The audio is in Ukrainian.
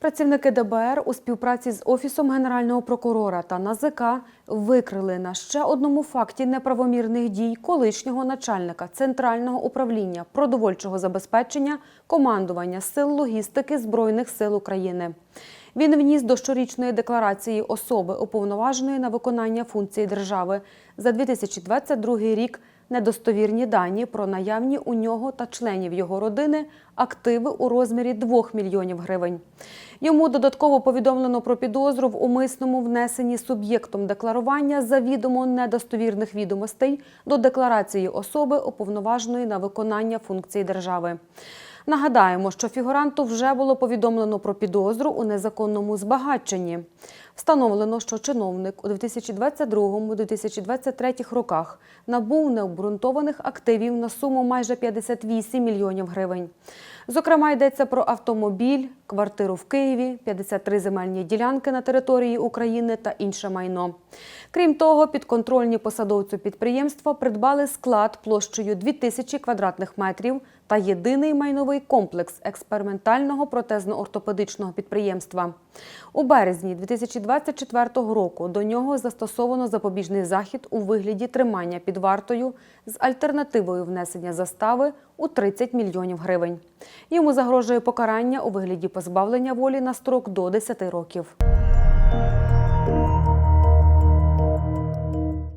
Працівники ДБР у співпраці з Офісом Генерального прокурора та НАЗК викрили на ще одному факті неправомірних дій колишнього начальника Центрального управління продовольчого забезпечення командування сил логістики Збройних сил України. Він вніс до щорічної декларації особи, уповноваженої на виконання функцій держави за 2022 рік недостовірні дані про наявні у нього та членів його родини активи у розмірі 2 мільйонів гривень. Йому додатково повідомлено про підозру в умисному внесенні суб'єктом декларування завідомо недостовірних відомостей до декларації особи, уповноваженої на виконання функцій держави. Нагадаємо, що фігуранту вже було повідомлено про підозру у незаконному збагаченні. Встановлено, що чиновник у 2022-2023 роках набув необґрунтованих активів на суму майже 58 мільйонів гривень. Зокрема, йдеться про автомобіль, квартиру в Києві, 53 земельні ділянки на території України та інше майно. Крім того, підконтрольні посадовцю підприємства придбали склад площею 2000 квадратних метрів та єдиний майновий комплекс експериментального протезно-ортопедичного підприємства. У березні 2024 року до нього застосовано запобіжний захід у вигляді тримання під вартою з альтернативою внесення застави у 30 мільйонів гривень. Йому загрожує покарання у вигляді позбавлення волі на строк до 10 років.